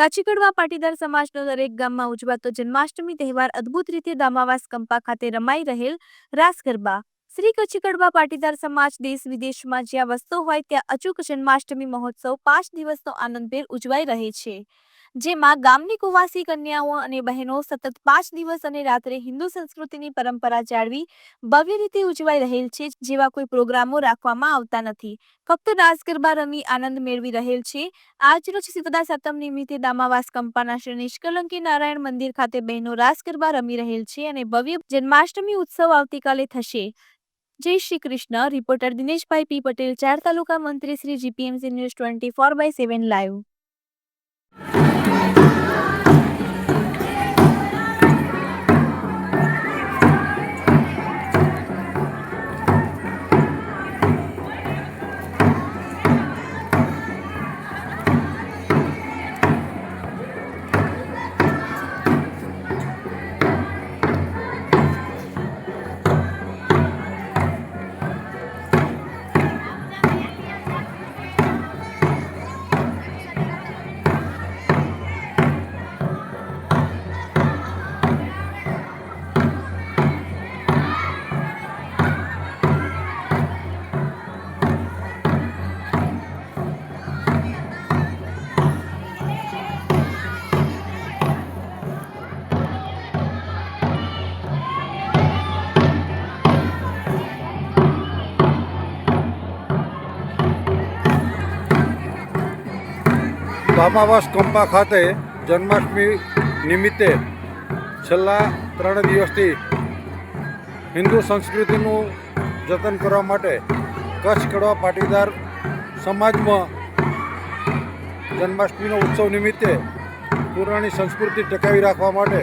કાચીકડવા પાટીદાર સમાજનો દરેક ગામમાં ઉજવાતો જન્માષ્ટમી તહેવાર અદ્ભુત રીતે દામાવાસ કંપા ખાતે રમાઈ રહેલ રાસ ગરબા શ્રી કચ્છીકડવા પાટીદાર સમાજ દેશ વિદેશમાં જ્યાં વસતો હોય ત્યાં અચૂક જન્માષ્ટમી મહોત્સવ પાંચ દિવસનો આનંદભેર ઉજવાઈ રહે છે. જેમાં ગામની કુવાસી કન્યાઓ અને બહેનો સતત પાંચ દિવસ અને રાત્રે હિન્દુ સંસ્કૃતિની પરંપરા જાળવી ભવ્ય રીતે ઉજવાઈ રહેલ છે, જેવા કોઈ પ્રોગ્રામો રાખવામાં આવતા નથી. ફક્ત રાસ ગરબા રમી આનંદ મેળવી રહેલ છે. આજરોજ સીતદા સાતમ નિમિત્તે દામાવાસ કંપાના શ્રી નિષ્કલંકી નારાયણ મંદિર ખાતે બહેનો રાસ ગરબા રમી રહેલ છે અને ભવ્ય જન્માષ્ટમી ઉત્સવ આવતીકાલે થશે. જય શ્રી કૃષ્ણ. રિપોર્ટર દિનેશભાઈ પી પટેલ, ચાર તાલુકા મંત્રી Shri GPMC news twenty four by seven live. બામાવાસ કંપા ખાતે જન્માષ્ટમી નિમિત્તે છેલ્લા ત્રણ દિવસથી હિન્દુ સંસ્કૃતિનું જતન કરવા માટે કચ્છ કડવા પાટીદાર સમાજમાં જન્માષ્ટમીનો ઉત્સવ નિમિત્તે પુરાણી સંસ્કૃતિ ટકાવી રાખવા માટે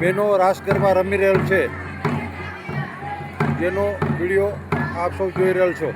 બહેનો રાસ ગરબા રમી રહેલ છે. જેનો વીડિયો આપ સૌ જોઈ રહેલ છો.